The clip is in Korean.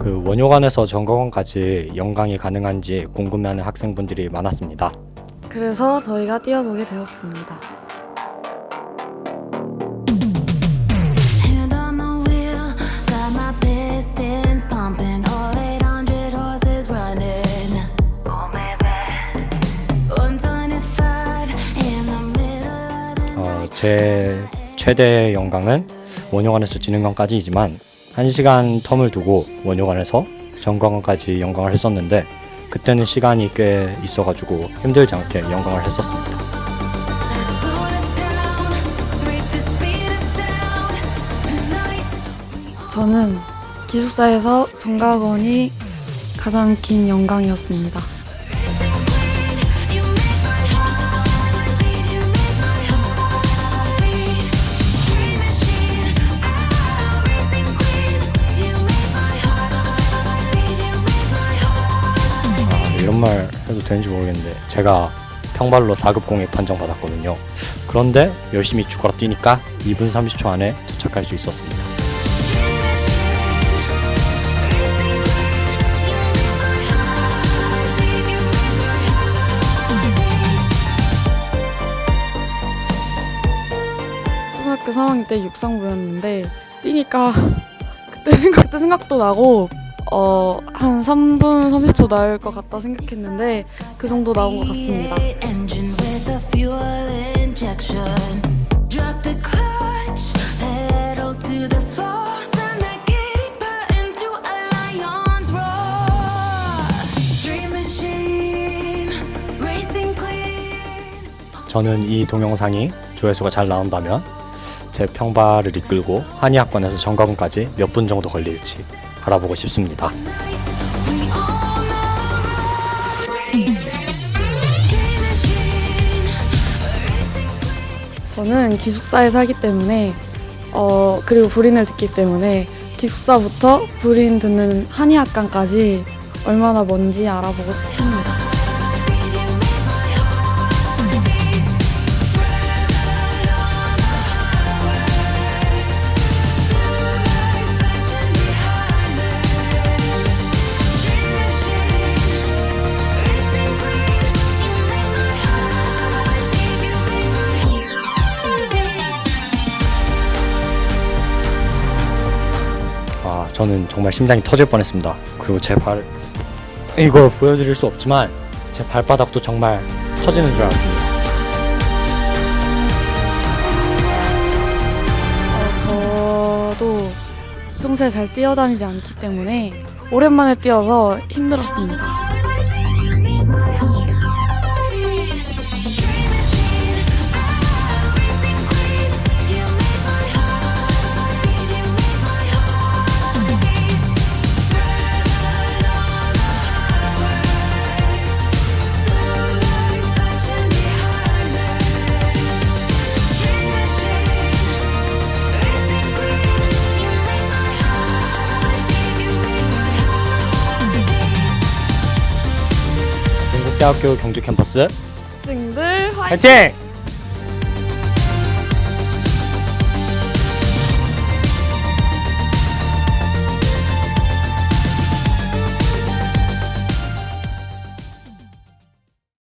그 원효관에서 정거관까지 연강이 가능한지 궁금해하는 학생분들이 많았습니다. 그래서 저희가 뛰어보게 되었습니다. Hand on the wheel, got my pistons pumping, all 800 horses running. Oh, baby. 125 in the middle of the 어, 제 최대 연강은 원효관에서 진흥관까지이지만 1시간 텀을 두고 원효관에서 정거관까지 연강을 했었는데 그때는 시간이 꽤 있어가지고 힘들지 않게 연강을 했었습니다. 저는 기숙사에서 정각원이 가장 긴 연강이었습니다. Heart 아, 이런 말 해도 되는지 모르겠는데 제가 평발로 4급 공익 판정받았거든요. 그런데 열심히 죽어라 뛰니까 2분 30초 안에 도착할 수 있었습니다. 초등학교 3학년 때 육상부였는데 뛰니까 그때 생각 그때 생각도 나고 어 한 3분 30초 나올 것 같다 생각했는데 그 정도 나온 것 같습니다. 저는 이 동영상이 조회수가 잘 나온다면 제 평발을 이끌고 한의학관에서 정가분까지 몇 분 정도 걸릴지 알아보고 싶습니다. 저는 기숙사에 살기 때문에 어 그리고 불인을 듣기 때문에 기숙사부터 불인 듣는 한의학관까지 얼마나 먼지 알아보고 싶습니다. 저는 정말 심장이 터질 뻔했습니다. 그리고 제 발, 이걸 보여드릴 수 없지만 제 발바닥도 정말 터지는 줄 알았습니다. 어, 저도 평소에 잘 뛰어다니지 않기 때문에 오랜만에 뛰어서 힘들었습니다. 대학교 경주 캠퍼스 학생들 화이팅! 화이팅!